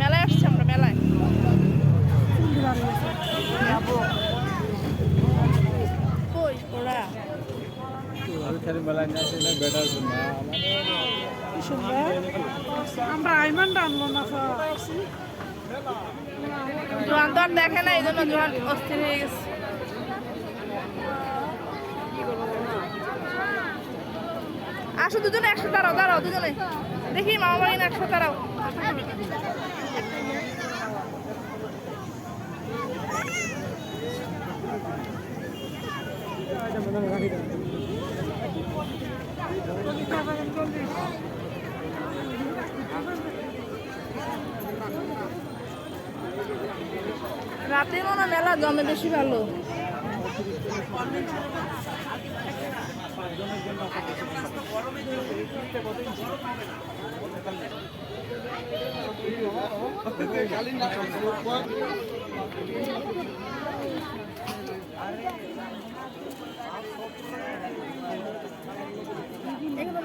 মেলায় আসছি আমরা, মেলায়। আমরা আইমানটা আনলো না জোয়ান তো আর দেখে না, এই জন্য জোয়ান অস্থির হয়ে গেছে। আসো দুজনে, একশো দাঁড়াও দাঁড়াও দুজনে। দেখি মামা বাড়ি একশো দাঁড়াও। রাতে মনে মেলা, জমে বেশি ভালো।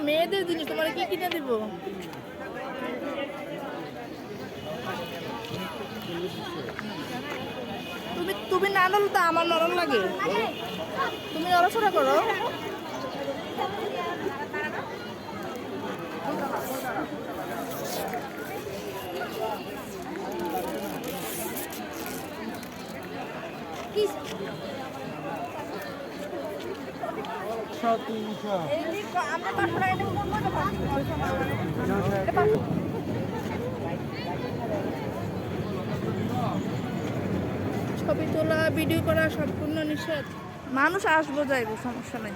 মেয়েদের জিনিস, তোমার কি কিনে দিব? তুমি তুমি না নড়লে তো আমার নরম লাগে। তুমি নড়াচড়া করো কি আমরা পাঁচশো টাকা এটা করব এটা পাঁচশো এটা পাঁচশো ছবি তোলা ভিডিও করা সম্পূর্ণ নিষেধ। মানুষ আসব যাইবো সমস্যা নেই।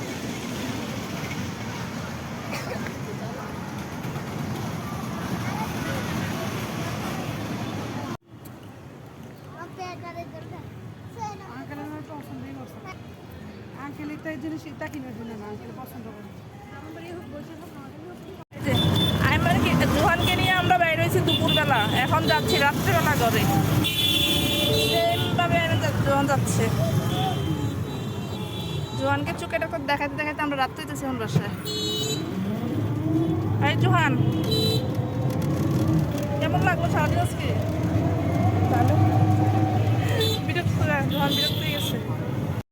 আঙ্কেল একটা এই জিনিস এটা কিনে দিলে না আঙ্কেল পছন্দ করে যে, জোহানকে নিয়ে আমরা বাইরে হয়েছি দুপুরবেলা এখন যাচ্ছি রাত্রেবেলা ঘরে। যাচ্ছে। জোহানকে চোখে ডাক্তার দেখাতে দেখাতে আমরা রাত্রে যেতেছি এখন বাসায়। এই জোহান কেমন লাগল সারাদিন আজকে? ভালো। বিরক্ত জোহান বিরক্ত হয়ে